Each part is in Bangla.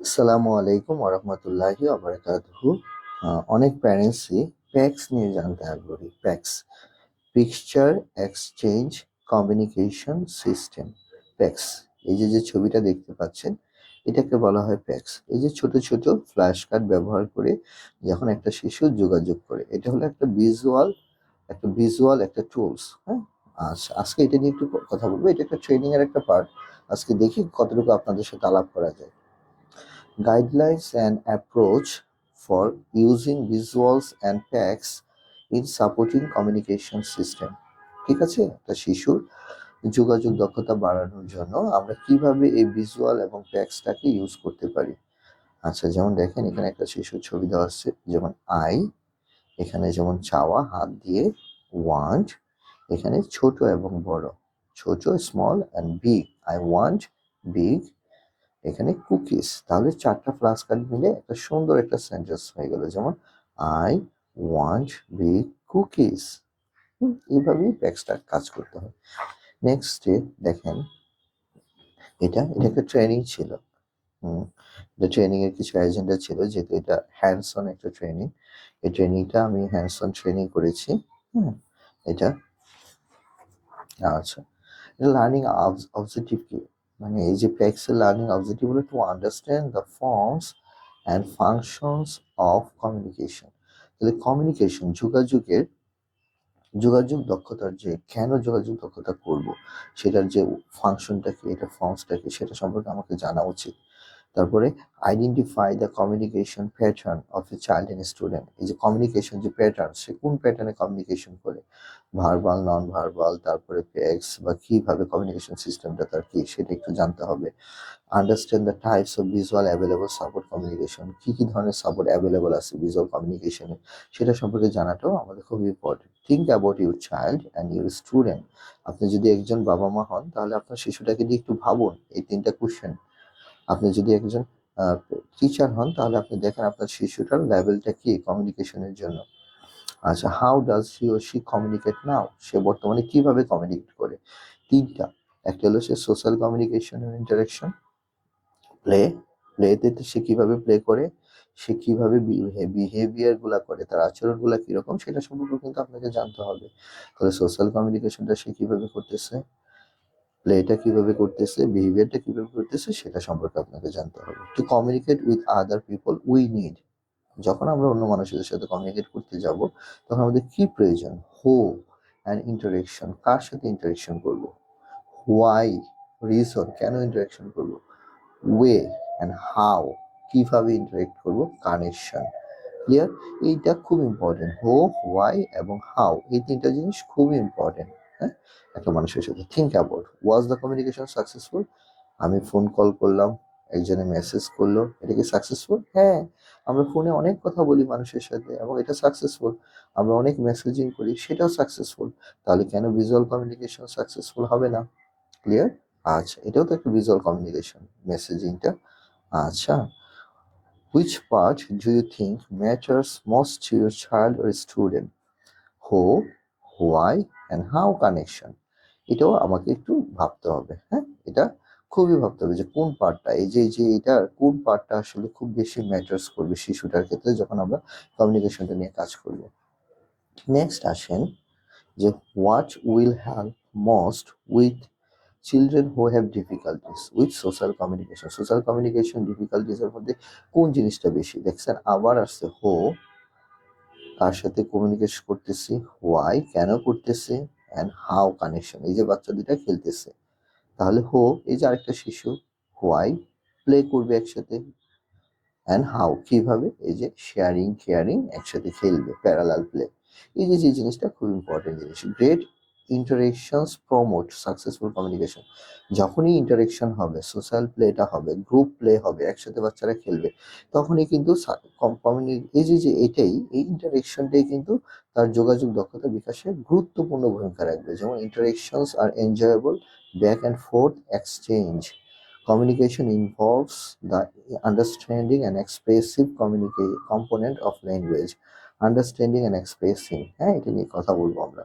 আসসালামু আলাইকুম ওরহমতুল্লাহি আবরাকাতুহু অনেক প্যারেন্টসই প্যাক্স নিয়ে জানতে আগ্রহী। PECS picture exchange communication system PECS এই যে যে ছবিটা দেখতে পাচ্ছেন, এটাকে বলা হয় প্যাক্স এই যে, ছোট ছোট ফ্ল্যাশ কার্ড ব্যবহার করে যখন একটা শিশু যোগাযোগ করে, এটা হলো একটা ভিজুয়াল একটা ভিজুয়াল একটা টুলস হ্যাঁ? আজকে এটা নিয়ে একটু কথা বলব। এটা একটা ট্রেনিং এর একটা পার্ট আজকে দেখি কতটুকু আপনাদের সাথে আলাপ করা যায়। Guidelines and approach for using visuals and text in supporting communication system. ঠিক আছে? একটা শিশুর যোগাযোগ দক্ষতা বাড়ানোর জন্য আমরা কীভাবে এই ভিজুয়াল এবং টেক্সটটাকে ইউজ করতে পারি? আচ্ছা যেমন দেখেন, এখানে একটা শিশুর ছবি দেওয়া আছে, যেমন আই এখানে যেমন চাওয়া, হাত দিয়ে ওয়ান্ট এখানে ছোট এবং বড়, ছোট small and big I want big এখানে কুকিজ। তাহলে চারটা ফ্লাস কার্ড মিলে একটা সুন্দর একটা সেন্টেন্স হয়ে গেল। যেমন আই ওয়ান্ট বিগ কুকিজ এইভাবেই প্যাক্সটা কাজ করতে হয়। নেক্সট ডে দেখেন, এটা এটা একটা ট্রেনিং ছিল। হুম, এটা ট্রেনিং এর কিছু এজেন্ডা ছিল, যেহেতু এটা হ্যান্ডস অন একটা ট্রেনিং এই ট্রেনিংটা আমি হ্যান্ডস অন ট্রেনিং করেছি এটা আচ্ছা। লার্নিং অবজেক্টিভ কি? মানে এই যে প্যাক্সের লার্নিং অবজেক্টিভ হলো to understand the forms and functions of communication তাহলে কমিউনিকেশন যোগাযোগের যোগাযোগ দক্ষতার যে, কেন যোগাযোগ দক্ষতা করব, সেটার যে ফাংশনটা কি এটা ফর্মসটা কি সেটা সম্পর্কে আমাকে জানা উচিত। তারপরে identify the communication pattern of a child and student এই যে কমিউনিকেশন যে প্যাটার্ন সে কোন প্যাটার্নে কমিউনিকেশন করে? ভার্বাল নন ভার্বাল তারপরে পেক্স বা কীভাবে কমিউনিকেশন সিস্টেমটা তার কি, সেটা একটু জানতে হবে। Understand the types of visual available support communication কি কি ধরনের সাপোর্ট অ্যাভেলেবল আছে ভিজুয়াল কমিউনিকেশনে সেটা সম্পর্কে জানাটাও আমাদের খুব important think about your child and your student আপনি যদি একজন বাবা মা হন, তাহলে আপনার শিশুটাকে নিয়ে একটু ভাবুন। এই তিনটা কোশ্চেন আপনি যদি একজন টিচার হন, তাহলে আপনি দেখেন আপনার শিশুটার লেভেলটা কি কমিউনিকেশনের জন্য। আচ্ছা হাউ ডাজ সি ও সি কমিউনিকেট নাও সে বর্তমানে কীভাবে কমিউনিকেট করে? তিনটা, একটা হলো সে সোশ্যাল কমিউনিকেশন ইন্টারাকশন প্লে প্লেতে সে কীভাবে প্লে করে, সে কীভাবে বিহেভিয়ারগুলা করে, তার আচরণগুলা কীরকম, সেটা সম্পর্কে কিন্তু আপনাকে জানতে হবে। তাহলে সোশ্যাল কমিউনিকেশনটা সে কীভাবে করতেছে? প্লেটা কীভাবে করতেছে বিহেভিয়ারটা কীভাবে করতেছে, সেটা সম্পর্কে আপনাকে জানতে হবে। To communicate with other people we need যখন আমরা অন্য মানুষের সাথে কমিউনিকেট করতে যাব, তখন আমাদের কি প্রয়োজন? হো অ্যান্ড ইন্টারেকশন কার সাথে ইন্টারেকশন করব? হোয়াই রিজন কেন ইন্টারেকশন করব? ওয়ে অ্যান্ড হাউ কীভাবে ইন্টারেক্ট করব? কানেকশন ক্লিয়ার এইটা খুব ইম্পর্টেন্ট হো হোয়াই এবং হাউ এই তিনটা জিনিস খুবই ইম্পর্টেন্ট মানুষের সাথে think about was the communication successful আমি ফোন কল করলাম, একজনে মেসেজ করল, এটা কি সাকসেসফুল হ্যাঁ আমরা ফোনে অনেক কথা বলি মানুষের সাথে এবং এটা সাকসেসফুল আমরা অনেক মেসেজিং করি, সেটাও সাকসেসফুল তাহলে কেন ভিজুয়াল কমিউনিকেশন সাকসেসফুল হবে না? ক্লিয়ার আচ্ছা এটাও তো একটা ভিজুয়াল কমিউনিকেশন মেসেজিংটা আচ্ছা which part do you think matters most to your child or student হো হোয়াই অ্যান্ড হাউ কানেকশন এটাও আমাকে একটু ভাবতে হবে হ্যাঁ? এটা খুবই ভাবতে হবে যে কোন পার্টটা এই যে যে, এটা কোন পার্টটা আসলে খুব বেশি ম্যাটার্স করবে শিশুটার ক্ষেত্রে যখন আমরা কমিউনিকেশনটা নিয়ে কাজ করব? নেক্সট আসেন যে what will help most with children who have difficulties with social communication social communication ডিফিকাল্টিসের মধ্যে কোন জিনিসটা বেশি? দেখছেন, আবার আসছে হো কার সাথে কমিউনিকেশন করতেছি হোয়াই কেন করতেছি অ্যান্ড হাউ কানেকশন এই যে বাচ্চা দুটা খেলতেছে, তাহলে হো, এই যে আরেকটা শিশু হোয়াই প্লে করবে একসাথে অ্যান্ড হাউ কীভাবে, এই যে শেয়ারিং কেয়ারিং একসাথে খেলবে প্যারালাল প্লে এই যে যে জিনিসটা খুব ইম্পর্টেন্ট জিনিস great interactions promote successful communication যখনই ইন্টারেকশন হবে সোশ্যাল প্লেটা হবে গ্রুপ প্লে হবে, একসাথে বাচ্চারা খেলবে, তখনই কিন্তু এই যে যে, এটাই, এই ইন্টারেকশনটাই কিন্তু তার যোগাযোগ দক্ষতা বিকাশে গুরুত্বপূর্ণ ভূমিকা রাখবে যেমন interactions R enjoyable back and forth exchange. Communication involves the understanding and expressive communicate component of language. Understanding and expressing. হ্যাঁ এটা নিয়ে কথা বলব আমরা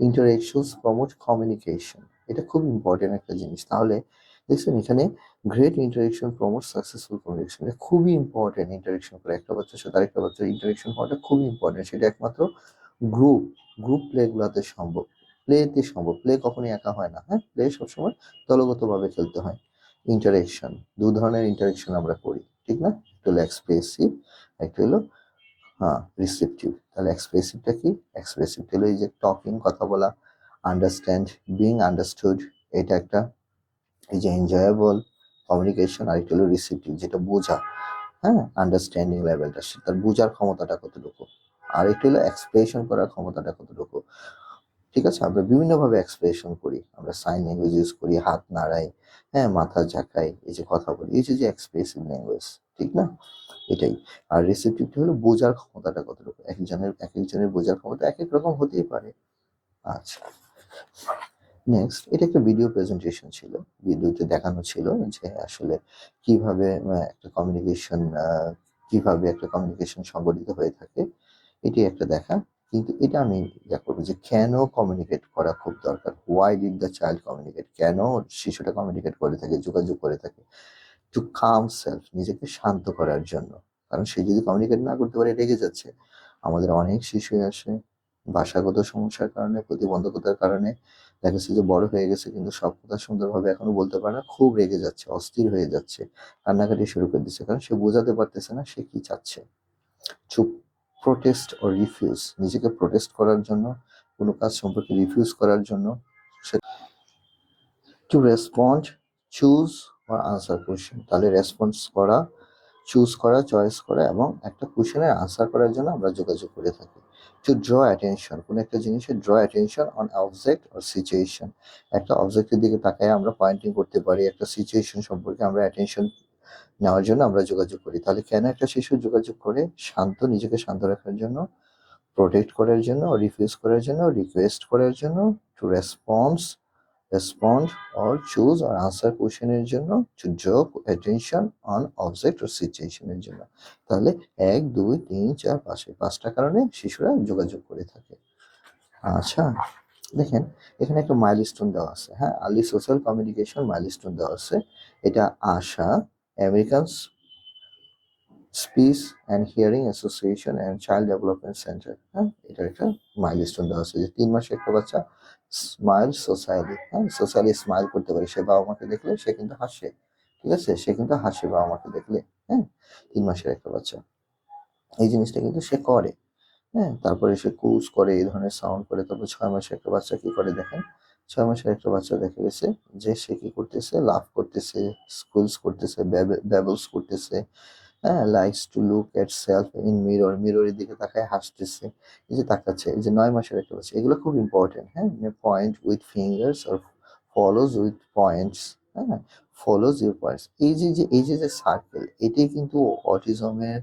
ইন্টারেকশনস প্রমোট কমিউনিকেশন এটা খুব ইম্পর্টেন্ট একটা জিনিস। তাহলে দেখছেন এখানে great interaction promote successful communication এটা খুবই ইম্পর্টেন্ট ইন্টারেকশন করে একটা বাচ্চার সাথে আরেকটা বাচ্চার ইন্টারেকশন হওয়াটা খুবই ইম্পর্টেন্ট সেটা একমাত্র গ্রুপ গ্রুপ প্লেগুলোতে সম্ভব। প্লেতে সম্ভব। প্লে কখনই একা হয় না হ্যাঁ? প্লে সবসময় দলগতভাবে খেলতে হয়। ইন্টারেকশন দু ধরনের ইন্টারেকশন আমরা করি, ঠিক না? একটা হলো এক্সপ্রেসিভ একটা হলো হ্যাঁ রিসেপটিভ তাহলে এক্সপ্রেসিভটা কি? এক্সপ্রেসিভ হলো এই যে টকিং কথা বলা আন্ডারস্ট্যান্ড বিং আন্ডারস্টুড এটা একটা, এই যে এনজয়েবল কমিউনিকেশন আর হলো রিসেপটিভ যেটা বোঝা হ্যাঁ আন্ডারস্ট্যান্ডিং লেভেলটা তার বোঝার ক্ষমতাটা কতটুকু, আর একটা হলো এক্সপ্রেশন করার ক্ষমতাটা কতটুকু। ঠিক আছে? আমরা বিভিন্নভাবে এক্সপ্রেশন করি, আমরা সাইন ল্যাঙ্গুয়েজ ইউজ করি, হাত নাড়াই হ্যাঁ মাথা ঝাঁকাই, এই যে কথা বলি, এই যে এক্সপ্রেসিভ ল্যাঙ্গুয়েজ ঠিক না? এটাই। আর রিসেপটিভটা হলো বোঝার ক্ষমতাটা কতটুকু? একজনের এক একজনের বোঝার ক্ষমতা এক এক রকম হতেই পারে। আচ্ছা। নেক্সট এটা একটা ভিডিও প্রেজেন্টেশন ছিল। ভিডিওতে দেখানো ছিল যে আসলে কীভাবে একটা কমিউনিকেশন কীভাবে একটা কমিউনিকেশন সংগঠিত হয়ে থাকে। এটি একটা দেখা। কিন্তু এটা আমি ইয়া করব যে কেন কমিউনিকেট করা খুব দরকার? Why did the child communicate কেন শিশুটা কমিউনিকেট করে থাকে, যোগাযোগ করে থাকে? টু কাম সেলফ নিজেকে শান্ত করার জন্য। কারণ সে যদি কমিউনিকেট না করতে পারে, রেগে যাচ্ছে। আমাদের অনেক শিশুই আসে, ভাষাগত সমস্যার কারণে, প্রতিবন্ধকতার কারণে। দেখা যাচ্ছে যে বড় হয়ে গেছে, কিন্তু সব কথা সুন্দরভাবে এখনও বলতে পারে না। খুব রেগে যাচ্ছে, অস্থির হয়ে যাচ্ছে। কান্নাকাটি শুরু করে দিচ্ছে। কারণ সে বোঝাতে পারতেছে না সে কি চাচ্ছে। চুপ প্রোটেস্ট ও রিফিউজ নিজেকে প্রোটেস্ট করার জন্য, কোনো কাজ সম্পর্কে রিফিউজ করার জন্য, সে to respond choose or answer question তাহলে রেসপন্স করা চুজ করা চয়েস করা এবং একটা কোশ্চেনের আনসার করার জন্য আমরা যোগাযোগ করে থাকি। টু ড্র অ্যাটেনশন কোনো একটা জিনিসের draw attention on object or situation একটা অবজেক্টের দিকে তাকায় আমরা পয়েন্টিং করতে পারি, একটা সিচুয়েশন সম্পর্কে আমরা অ্যাটেনশন নেওয়ার জন্য আমরা যোগাযোগ করি। তাহলে কেন একটা শিশু যোগাযোগ করে? শান্ত, নিজেকে শান্ত রাখার জন্য প্রোটেক্ট করার জন্য রিফিউজ করার জন্য রিকোয়েস্ট করার জন্য to response respond or choose or answer কোশ্চেনের জন্য ড্র অ্যাটেনশন অন অবজেক্ট ও সিচুয়েশনের জন্য। তাহলে এক, দুই, তিন, চার, পাঁচে পাঁচটা কারণে শিশুরা যোগাযোগ করে থাকে। আচ্ছা দেখেন, এখানে একটা মাইলস্টোন দেওয়া আছে। হ্যাঁ আর্লি সোশ্যাল কমিউনিকেশন মাইলস্টোন দেওয়া আছে। এটা ASHA American Speech and Hearing Association and child development centre হ্যাঁ? এটার একটা মাইলস্টোন দেওয়া আছে যে তিন মাসে একটা বাচ্চা স্মাইল সোসাইটি হ্যাঁ? সোশ্যালি স্মাইল করতে পারে। সে বাবা মাকে দেখলে সে কিন্তু হাসে, ঠিক আছে? সে কিন্তু হাসে বাবা মাকে দেখলে হ্যাঁ? তিন মাসের একটা বাচ্চা। এই জিনিসটা কিন্তু সে করে হ্যাঁ? তারপরে সে কুজ করে, এই ধরনের সাউন্ড করে, তারপর ছয় মাসের একটা বাচ্চা কি করে দেখেন? ছয় মাসের একটা বাচ্চা দেখা গেছে যে সে কি করতেছে? লাভ করতেছে স্কুলস করতেছে ব্যাবলস করতেছে হ্যাঁ likes to look at self in mirror মিররের দিকে তাকায় হাসতেছে। এই যে তাকাচ্ছে, এই যে নয় মাসের একটা বাচ্চা, এগুলো খুব ইম্পর্টেন্ট হ্যাঁ? পয়েন্ট উইথ ফিঙ্গার্স আর ফলোজ উইথ পয়েন্টস হ্যাঁ? ফলোজ ইউর পয়েন্টস এই যে যে, এই যে যে সার্কেল এটাই কিন্তু অটিজমের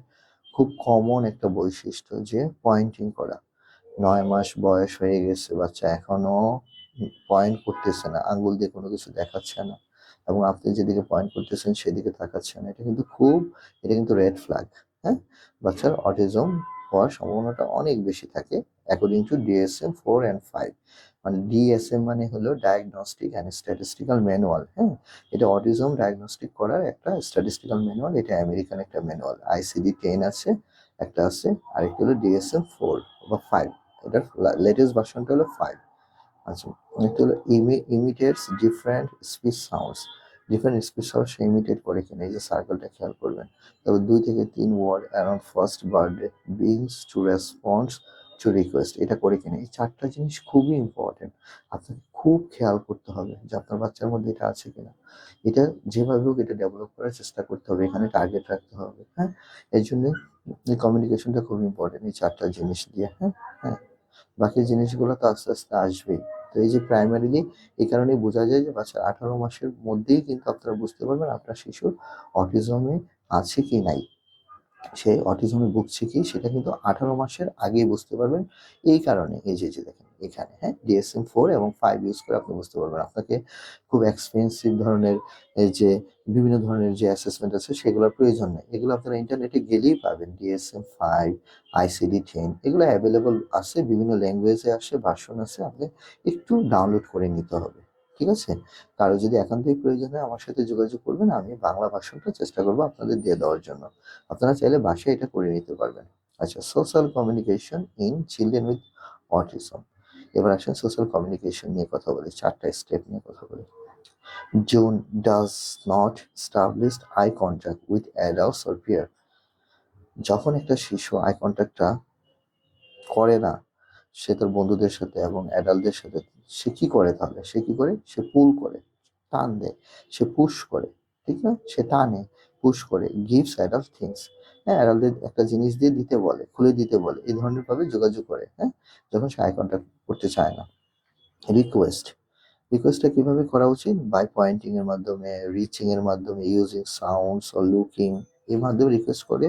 খুব কমন একটা বৈশিষ্ট্য যে পয়েন্টিং করা। নয় মাস বয়স হয়ে গেছে, বাচ্চা এখনও পয়েন্ট করতেছে না, আঙ্গুল দিয়ে কোনো কিছু দেখাচ্ছে না। এবং আপনি যেদিকে পয়েন্ট করতেছেন সেদিকে তাকাচ্ছেন। এটা কিন্তু খুব, এটা কিন্তু রেড ফ্ল্যাগ হ্যাঁ? বাচ্চার অটিজম হওয়ার সম্ভাবনাটা অনেক বেশি থাকে according to DSM four and five মানে ডিএসএম মানে হলো ডায়াগনস্টিক অ্যান্ড স্ট্যাটিস্টিক্যাল ম্যানুয়াল হ্যাঁ? এটা অটিজম ডায়াগনস্টিক করার একটা স্ট্যাটিস্টিক্যাল ম্যানুয়াল এটা আমেরিকান একটা ম্যানুয়াল আইসিডি টেন আছে, একটা আছে, আরেকটা হলো ডিএসএম ফোর বা ফাইভ এটার লেটেস্ট ভার্সনটা হলো ফাইভ আচ্ছা হলো imitates different speech sounds different speech sound সে ইমিটেট করে কিনা, এই যে সার্কেলটা খেয়াল করবেন। তারপর দুই থেকে তিন word around first birthday begins to response to request এটা করে কিনা। এই চারটা জিনিস খুবই ইম্পর্টেন্ট আপনাকে খুব খেয়াল করতে হবে যে আপনার বাচ্চার মধ্যে এটা আছে কিনা। এটা যেভাবে হোক এটা ডেভেলপ করার চেষ্টা করতে হবে, এখানে টার্গেট রাখতে হবে হ্যাঁ? এর জন্য এই কমিউনিকেশনটা খুব ইম্পর্টেন্ট এই চারটা জিনিস দিয়ে হ্যাঁ? হ্যাঁ? বাকি জিনিসগুলো তো আস্তে আস্তে আসবেই। তো এই যে প্রাইমারিলি এই কারণেই বোঝা যায় যে বাচ্চার আঠারো মাসের মধ্যেই কিন্তু আপনারা বুঝতে পারবেন আপনার শিশুর অটিজমে আছে কি নাই। সে অটিজমে ভুগছে কি, সেটা কিন্তু আঠারো মাসের আগেই বুঝতে পারবেন। এই কারণে এই যে যে দেখেন এখানে হ্যাঁ? ডিএসএম ফোর এবং ফাইভ ইউজ করে আপনি বুঝতে পারবেন। আপনাকে খুব এক্সপেন্সিভ ধরনের যে, বিভিন্ন ধরনের যে অ্যাসেসমেন্ট আছে, সেগুলোর প্রয়োজন নেই। এগুলো আপনারা ইন্টারনেটে গেলেই পাবেন। ডিএসএম ফাইভ আইসিডি টেন এগুলো অ্যাভেলেবল আছে, বিভিন্ন ল্যাঙ্গুয়েজে আসে ভার্সন আছে, আপনি একটু ডাউনলোড করে নিতে হবে। ঠিক আছে? কারও যদি একান্তই প্রয়োজন হয়, আমার সাথে যোগাযোগ করবেন, আমি বাংলা ভাষণটা চেষ্টা করব আপনাদের দিয়ে দেওয়ার জন্য। আপনারা চাইলে বাসায় এটা করে নিতে পারবেন। আচ্ছা social communication in children with autism এবার আসেন সোশ্যাল কমিউনিকেশন নিয়ে কথা বলি, চারটা স্টেপ নিয়ে কথা বলি। John does not establish eye contact with adults or peer যখন একটা শিশু আই কন্ট্যাক্টটা করে না, সে তার বন্ধুদের সাথে এবং অ্যাডাল্টদের সাথে, সে কি করে তাহলে? সে কি করে? সে পুল করে, টান দেয়, সে পুশ করে, ঠিক না? সে টানে পুশ করে গিভস অ্যাডাল্ট থিংস হ্যাঁ অ্যাডাল্টদের একটা জিনিস দিয়ে দিতে বলে, খুলে দিতে বলে, এই ধরনের ভাবে যোগাযোগ করে হ্যাঁ? যখন সে আই কন্ট্যাক্ট করতে চায় না। রিকোয়েস্ট রিকোয়েস্টটা কীভাবে করা উচিত? বাই পয়েন্টিং এর মাধ্যমে রিচিং এর মাধ্যমে ইউজিং সাউন্ডস ও লুকিং এর মাধ্যমে রিকোয়েস্ট করে।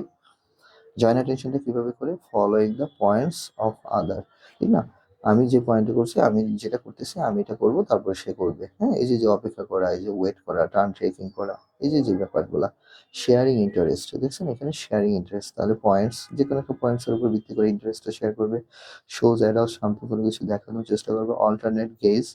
জয়েন অ্যাটেনশনটা কীভাবে করে? Following the points of other ঠিক না? আমি যে পয়েন্টে করছি, আমি যেটা করতেছি, আমি এটা করব, তারপর সে করবে হ্যাঁ? এই যে অপেক্ষা করা, এই যে ওয়েট করা টার্ন ট্রেকিং করা এই যে যে ব্যাপারগুলো শেয়ারিং ইন্টারেস্ট দেখছেন? এখানে শেয়ারিং ইন্টারেস্ট তাহলে পয়েন্টস যে কোনো একটা পয়েন্টসের উপর ভিত্তি করে ইন্টারেস্টটা শেয়ার করবে। শোজ অ্যাডাল্ট শান্ত কোনো কিছু দেখানোর চেষ্টা করবে। Alternate gaze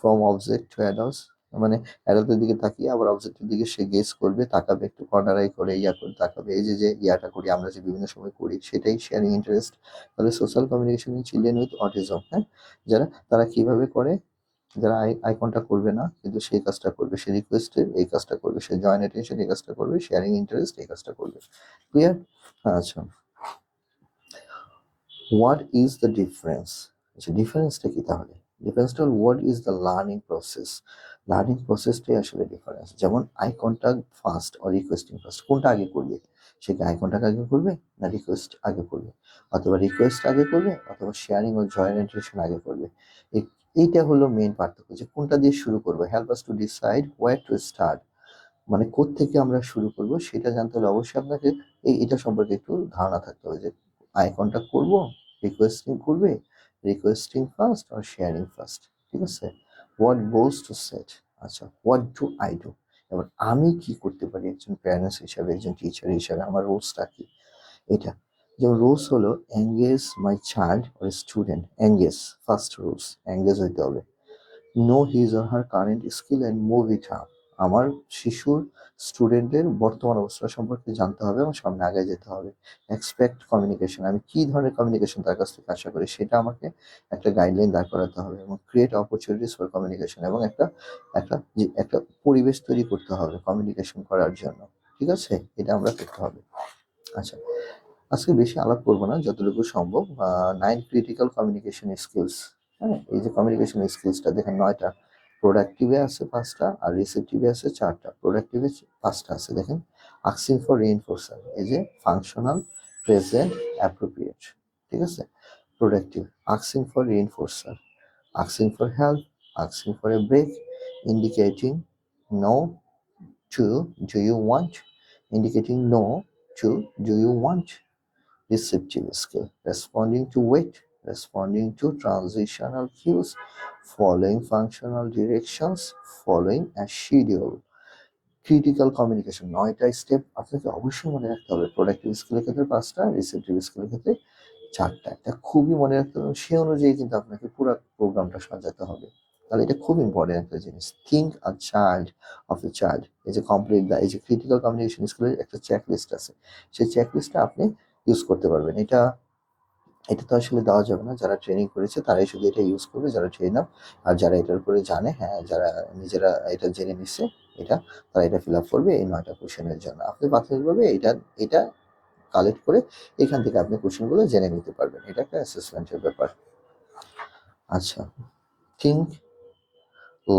from object to adults মানে অ্যাডাল্টের দিকে তাকিয়ে আবার অবজেক্টের দিকে সে গেস করবে, তাকাবে, একটু কর্নারাই করে, ইয়া করে, তাকাবে। এই যে যে ইয়াটা করি, আমরা যে বিভিন্ন সময় করি, সেটাই শেয়ারিং ইন্টারেস্ট তাহলে social communication children with autism হ্যাঁ? যারা, তারা কীভাবে করে? যারা আই আই কন্ট্যাক্ট করবে না, কিন্তু সেই কাজটা করবে, সে রিকোয়েস্টের এই কাজটা করবে, সে জয়েন অ্যাটেনশন এই কাজটা করবে শেয়ারিং ইন্টারেস্ট এই কাজটা করবে। ক্লিয়ার আচ্ছা। হোয়াট ইজ দ্য ডিফারেন্স আচ্ছা ডিফারেন্সটা কি তাহলে? ডিফারেন্সটা হল what is the learning process learning প্রসেসটাই আসলে ডিফারেন্স যেমন eye contact first or requesting first কোনটা আগে করবে? সে কি আই কন্ট্যাক্ট আগে করবে না রিকোয়েস্ট আগে করবে? অথবা রিকোয়েস্ট আগে করবে, অথবা শেয়ারিং ও জয়েন্ট আগে করবে। এই- এইটা হলো মেইন পার্থক্য যে কোনটা দিয়ে শুরু করব? Help us to decide where to start মানে থেকে আমরা শুরু করব সেটা জানতে হলে অবশ্যই আপনাকে এই, এটা সম্পর্কে একটু ধারণা থাকতে হবে যে আই কন্ট্যাক্ট করব রিকোয়েস্টিং করবে রিকোয়েস্টিং ফার্স্ট আর শেয়ারিং ফার্স্ট ঠিক আছে? হোয়াট গোলস টু সেট আচ্ছা হোয়াট ডু আই ডু এবার আমি কি করতে পারি? একজন প্যারেন্টস হিসাবে, একজন টিচার হিসাবে, আমার রোলসটা কি? এটা। যেমন রোলস হলো engage my child or student engage first rules engage হইতে হবে। Know his or her current skill and move up আমার শিশুর স্টুডেন্টের বর্তমান অবস্থা সম্পর্কে জানতে হবে এবং সামনে আগে যেতে হবে। এক্সপেক্ট কমিউনিকেশন আমি কি ধরনের কমিউনিকেশন তার কাছ থেকে আশা করি সেটা আমাকে একটা গাইডলাইন দাঁড় করাতে হবে এবং ক্রিয়েট অপরচুনিটিস ফর কমিউনিকেশন এবং একটা একটা যে, একটা পরিবেশ তৈরি করতে হবে কমিউনিকেশন করার জন্য। ঠিক আছে? এটা আমরা করতে হবে। আচ্ছা। আজকে বেশি আলাপ করব না, যতটুকু সম্ভব। নাইন ক্রিটিক্যাল কমিউনিকেশন স্কিলস হ্যাঁ? এই যে কমিউনিকেশন স্কিলসটা দেখেন নয়টা। প্রোডাক্টিভে আছে পাঁচটা, আর রিসেপটিভে আছে চারটা। প্রোডাক্টিভে পাঁচটা আছে, দেখেন। আক্সিং ফর রিইনফোর্সার এই যে ফাংশনাল প্রেজেন্ট অ্যাপ্রোপ্রিয়েট ঠিক আছে? Productive আক্সিং for রিইনফোর্সার আক্সিং for help আক্সিং for a break indicating no to do you want indicating no to do you want receptive skill, responding to wait, responding to transitional cues, following functional directions, following a schedule. Critical communication নয়টা স্টেপ আপনাকে অবশ্যই মনে রাখতে হবে। প্রোডাক্টিভ স্কিলের ক্ষেত্রে পাঁচটা রিসেপটিভ স্কিলের ক্ষেত্রে চারটা। এটা খুবই মনে রাখতে হবে সে অনুযায়ী কিন্তু আপনাকে পুরো প্রোগ্রামটা সাজাতে হবে। তাহলে এটা খুব ইম্পর্টেন্ট একটা জিনিস। Think a child of a child এই যে কমপ্লিট দ্য এই যে ক্রিটিক্যাল কমিউনিকেশন স্কিলের একটা চেক লিস্ট আছে। সেই চেক লিস্টটা আপনি ইউজ করতে পারবেন। এটা এটা তো আসলে দেওয়া যাবে না। যারা ট্রেনিং করেছে তারাই শুধু এটা ইউজ করবে। যারা ট্রেন আপ আর যারা এটার উপরে জানে হ্যাঁ যারা নিজেরা এটা জেনে নিচ্ছে এটা তারা এটা ফিল আপ করবে এই নয়টা কোশ্চেনের জন্য। আপনি প্রাথমিকভাবে এটা এটা কালেক্ট করে এখান থেকে আপনি কোশ্চেনগুলো জেনে নিতে পারবেন। এটা একটা অ্যাসেসমেন্টের ব্যাপার। আচ্ছা think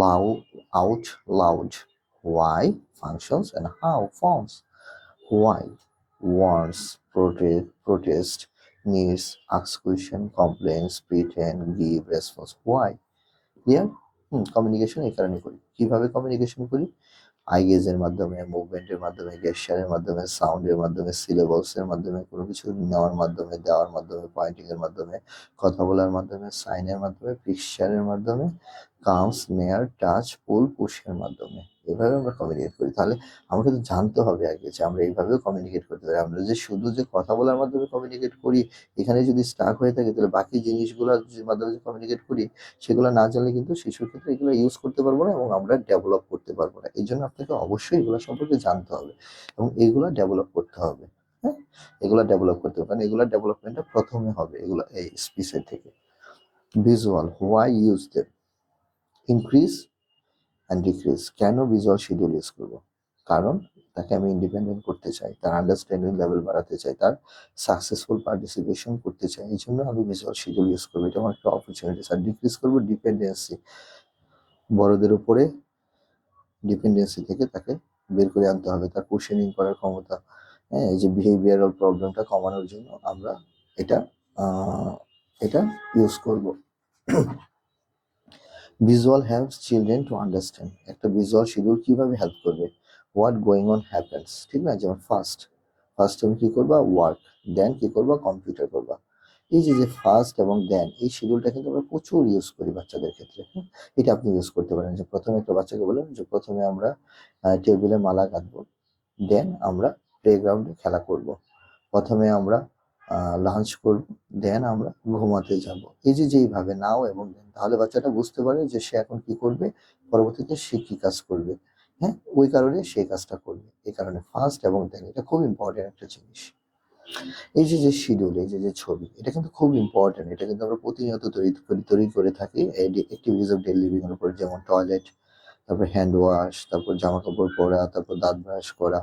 aloud out loud why functions and how forms why, wants, protest, needs, ask question, complaints, pretend, give response. Why? Clear? Hmm communication এই কারণে করি কীভাবে কমিউনিকেশন করি আই গেজের মাধ্যমে মুভমেন্টের মাধ্যমে গেস্টারের মাধ্যমে সাউন্ডের মাধ্যমে সিলেবাসের মাধ্যমে কোনো কিছু নেওয়ার মাধ্যমে দেওয়ার মাধ্যমে পয়েন্টিং এর মাধ্যমে কথা বলার মাধ্যমে সাইনের মাধ্যমে পিকচারের মাধ্যমে কামস নেয়ার টাচ পুল পুশের মাধ্যমে। এভাবে আমরা কমিউনিকেট করি। তাহলে আমাকে তো জানতে হবে আগে যে আমরা এইভাবেও কমিউনিকেট করতে পারি। আমরা যে শুধু যে কথা বলার মাধ্যমে কমিউনিকেট করি, এখানে যদি স্টাক হয়ে থাকে, তাহলে বাকি জিনিসগুলোর যে মাধ্যমে কমিউনিকেট করি, সেগুলো না জানলে কিন্তু শিশুর ক্ষেত্রে এগুলো ইউজ করতে পারব না এবং আমরা ডেভেলপ করতে পারব না। এই জন্য আপনাকে অবশ্যই এগুলো সম্পর্কে জানতে হবে এবং এগুলো ডেভেলপ করতে হবে। হ্যাঁ? এগুলো ডেভেলপ করতে হবে। কারণ এগুলো ডেভেলপমেন্টটা প্রথমে হবে এগুলো এই স্পিচের থেকে। Visual why use them increase and decrease কেন ভিজুয়াল শিডিউল ইউজ করব? কারণ তাকে আমি ইন্ডিপেন্ডেন্ট করতে চাই, তার আন্ডারস্ট্যান্ডিং লেভেল বাড়াতে চাই, তার সাকসেসফুল পার্টিসিপেশন করতে চাই, এই জন্য আমি ভিজুয়াল শিডিউল ইউজ করব। এটা আমার একটা অপরচুনিটি আর ডিক্রিজ করব ডিপেন্ডেন্সি বড়দের উপরে ডিপেন্ডেন্সি থেকে তাকে বের করে আনতে হবে, তার কোশ্চেনিং করার ক্ষমতা। হ্যাঁ এই যে বিহেভিয়ারাল প্রবলেমটা কমানোর জন্য আমরা এটা এটা ইউজ করব। Visual helps children to understand একটা ভিজুয়াল শিডিউল কীভাবে হেল্প করবে? হোয়াট গোয়িং অন হ্যাপেন্স ঠিক না? যেমন ফার্স্ট ফার্স্ট তুমি কি করবা? ওয়ার্ক দেন কি করবা? কম্পিউটার করবা। এই যে যে ফার্স্ট এবং দেন এই শিডিউলটা কিন্তু আমরা প্রচুর ইউজ করি বাচ্চাদের ক্ষেত্রে। হ্যাঁ? এটা আপনি ইউজ করতে পারেন। যে প্রথমে একটা বাচ্চাকে বলেন যে, প্রথমে আমরা টেবিলে মালা গাঁথবো। দেন আমরা প্লেগ্রাউন্ডে খেলা করব। প্রথমে আমরা লাঞ্চ করব দেন আমরা ঘুমাতে যাব। এই যে যেইভাবে নাও এবং দেন তাহলে বাচ্চাটা বুঝতে পারে যে সে এখন কি করবে, পরবর্তীতে সে কি কাজ করবে। হ্যাঁ ওই কারণে সেই কাজটা করবে। এই কারণে ফার্স্ট এবং দেন এটা খুব ইম্পর্টেন্ট একটা জিনিস। এই যে যে শিডিউল এই যে যে ছবি, এটা কিন্তু খুব ইম্পর্টেন্ট এটা কিন্তু আমরা প্রতিনিয়ত তৈরি করি তৈরি করে থাকি। অ্যাক্টিভিটিস অফ ডেইলি লিভিং এর উপর, যেমন টয়লেট তারপর হ্যান্ড ওয়াশ তারপর জামা কাপড় পরা, তারপর দাঁত ব্রাশ করা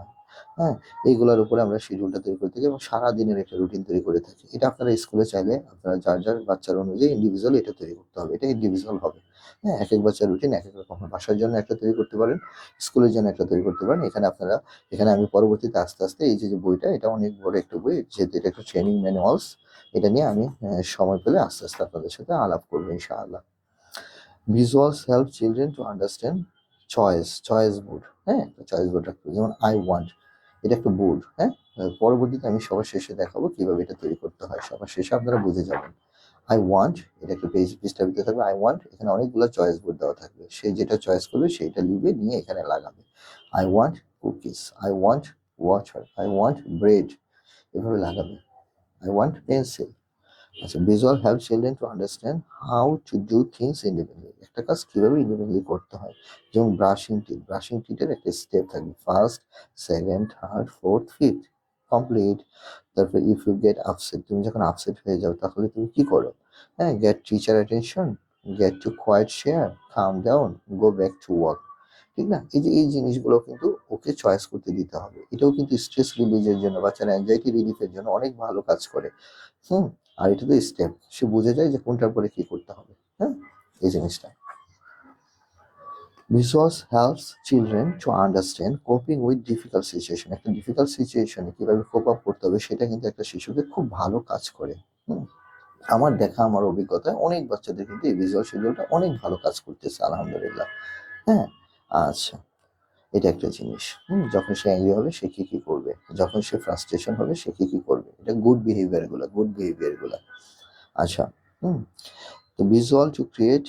হ্যাঁ এইগুলোর উপরে আমরা শিডিউলটা তৈরি করে থাকি এবং সারা দিনের একটা রুটিন তৈরি করে থাকি। এটা আপনারা স্কুলে চাইলে আপনারা যার যার বাচ্চার অনুযায়ী ইন্ডিভিজুয়াল এটা তৈরি করতে হবে। এটা ইন্ডিভিজুয়াল হবে। হ্যাঁ এক এক বাচ্চার রুটিন এক এক রকম বাসার জন্য একটা তৈরি করতে পারেন স্কুলের জন্য একটা তৈরি করতে পারেন। এখানে আপনারা এখানে আমি পরবর্তীতে আস্তে আস্তে এই যে বইটা এটা অনেক বড় একটা বই। যেহেতু এটা একটা ট্রেনিং ম্যানুয়ালস এটা নিয়ে আমি আহ, সময় পেলে আস্তে আস্তে আপনাদের সাথে আলাপ করব ইনশাআল্লাহ। Visuals help children to understand choice choice board হ্যাঁ চয়েস বোর্ড রাখতে যেমন আই ওয়ান্ট এটা একটা বোর্ড হ্যাঁ? পরবর্তীতে আমি সবার শেষে দেখাবো কীভাবে এটা তৈরি করতে হয়। সবার শেষে আপনারা বুঝে যাবেন। আই ওয়ান্ট এটা একটা পেজ ভিতরে থাকবে। আই ওয়ান্ট এখানে অনেকগুলো চয়েস বোর্ড দেওয়া থাকবে। সে যেটা চয়েস করবে সেইটা লিখবে নিয়ে এখানে লাগাবে। I want cookies I want water I want bread এভাবে লাগাবে। আই ওয়ান্ট পেন্সিল আচ্ছা visual help children to understand how to do things independently একটা কাজ কীভাবে ইন্ডিপেন্ডেন্টলি করতে হয়? যেমন ব্রাশিং টিট ব্রাশিং টিটের একটা স্টেপ থাকবে। First second third fourth fifth complete তারপর ইফ ইউ গেট আপসেট তুমি যখন আপসেট হয়ে যাও, তাহলে তুমি কি করো? হ্যাঁ get teacher attention get to quiet chair calm down go back to work ঠিক না? এই যে, এই জিনিসগুলো কিন্তু ওকে চয়েস করতে দিতে হবে। এটাও কিন্তু স্ট্রেস রিলিজের জন্য, বাচ্চার অ্যাংজাইটি রিলিফের জন্য অনেক ভালো কাজ করে। হুম? আর এটা তো স্টেপ সে বুঝে যায় যে কোনটার পরে কি করতে হবে হ্যাঁ? এই জিনিসটা। Visuals helps children to understand coping with difficult situation একটা ডিফিকাল্ট সিচুয়েশনে কীভাবে কোপ আপ করতে হবে, সেটা কিন্তু একটা শিশুকে খুব ভালো কাজ করে আমার দেখা, আমার অভিজ্ঞতায় অনেক বাচ্চাদের কিন্তু এই ভিজুয়াল শিডিউলটা অনেক ভালো কাজ করতেছে, আলহামদুলিল্লাহ। হ্যাঁ? আচ্ছা। এটা একটা জিনিস। হুম, যখন সে অ্যাংরি হবে, সে কি কি করবে? যখন সে ফ্রাস্ট্রেশন হবে, সে কি কি করবে? এটা গুড বিহেভিয়ারগুলা গুড বিহেভিয়ারগুলা। আচ্ছা হুম, তো visual to create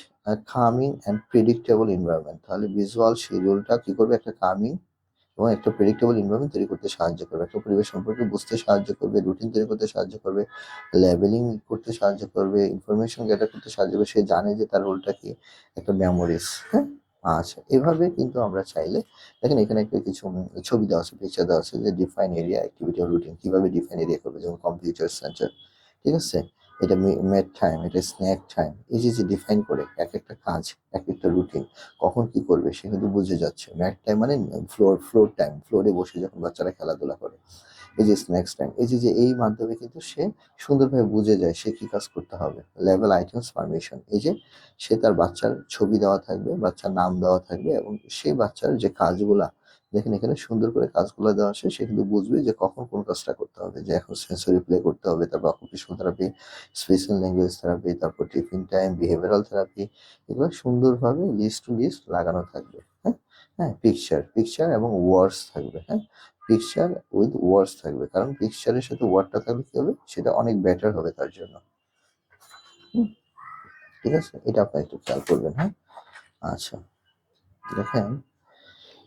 calming and predictable environment তাহলে ভিজুয়াল শিডিউলটা কি করবে? একটা কামিং এবং একটা প্রেডিক্টেবল এনভায়রনমেন্ট তৈরি করতে সাহায্য করবে। একটা পরিবেশ সম্পর্কে বুঝতে সাহায্য করবে রুটিন তৈরি করতে সাহায্য করবে লেভেলিং করতে সাহায্য করবে ইনফরমেশন গ্যাদার করতে সাহায্য করবে। সে জানে যে তার রোলটা কি? একটা মেমোরিজ হ্যাঁ? আচ্ছা এভাবে কিন্তু আমরা চাইলে, দেখেন এখানে একটা কিছু ছবি দেওয়া আছে পিকচার দেওয়া আছে যে ডিফাইন এরিয়া অ্যাক্টিভিটি রুটিন কীভাবে ডিফাইন এরিয়া করবে, যেমন কম্পিউটার সেন্টার ঠিক আছে? এটা মেড টাইম এটা স্ন্যাক টাইম এই যে ডিফাইন করে এক একটা কাজ, এক একটা রুটিন কখন কি করবে, সে কিন্তু বুঝে যাচ্ছে। ম্যাট টাইম মানে ফ্লোর ফ্লোর টাইম ফ্লোরে বসে যখন বাচ্চারা খেলাধুলা করে। এই যে স্ন্যাক্স টাইম এই যে যে এই মাধ্যমে কিন্তু সে সুন্দরভাবে বুঝে যায় সে কি কাজ করতে হবে। লেভেল আইটেমস পারমিশন এই যে সে তার বাচ্চার ছবি দেওয়া থাকবে, বাচ্চার নাম দেওয়া থাকবে এবং সেই বাচ্চার যে কাজগুলা, দেখেন এখানে সুন্দর করে কাজগুলো দেওয়া আছে, সে কিন্তু বুঝবে যে কখন কোন কাজটা করতে হবে। যে এখন সেন্সরি প্লে করতে হবে, তারপর occupational therapy special language therapy তারপর টিফিন টাইম বিহেভিয়ারাল থেরাপি এগুলো সুন্দরভাবে লিস্ট টু লিস্ট লাগানো থাকবে। হ্যাঁ? হ্যাঁ পিকচার পিকচার এবং ওয়ার্ডস থাকবে। হ্যাঁ? পিকচার উইথ ওয়ার্ডস থাকবে। কারণ পিকচারের সাথে ওয়ার্ডটা থাকলে কি হবে? সেটা অনেক বেটার হবে তার জন্য। ঠিক আছে? এটা আপনার একটু খেয়াল করবেন হ্যাঁ? আচ্ছা। দেখেন,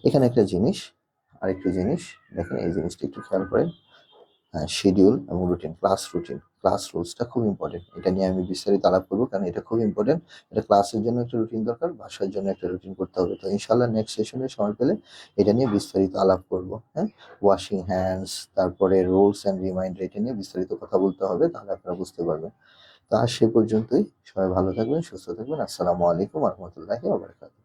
এখানে একটা জিনিস, আরেকটা জিনিস। দেখেন, এই জিনিসটা একটু খেয়াল করেন। হ্যাঁ শিডিউল এবং রুটিন ক্লাস রুটিন ক্লাস রুলসটা খুব ইম্পর্টেন্ট এটা নিয়ে আমি বিস্তারিত আলাপ করব, কারণ এটা খুব ইম্পর্টেন্ট এটা ক্লাসের জন্য একটা রুটিন দরকার, বাসার জন্য একটা রুটিন করতে হবে। তো ইনশাল্লাহ নেক্সট সেশনে সময় পেলে এটা নিয়ে বিস্তারিত আলাপ করব হ্যাঁ? ওয়াশিং হ্যান্ডস তারপরে রোলস অ্যান্ড রিমাইন্ডার এটা নিয়ে বিস্তারিত কথা বলতে হবে, তাহলে আপনারা বুঝতে পারবেন। তো সে পর্যন্তই। সবাই ভালো থাকবেন, সুস্থ থাকবেন। আসসালামু আলাইকুম রহমতুল্লাহি ওবরাকাতুহু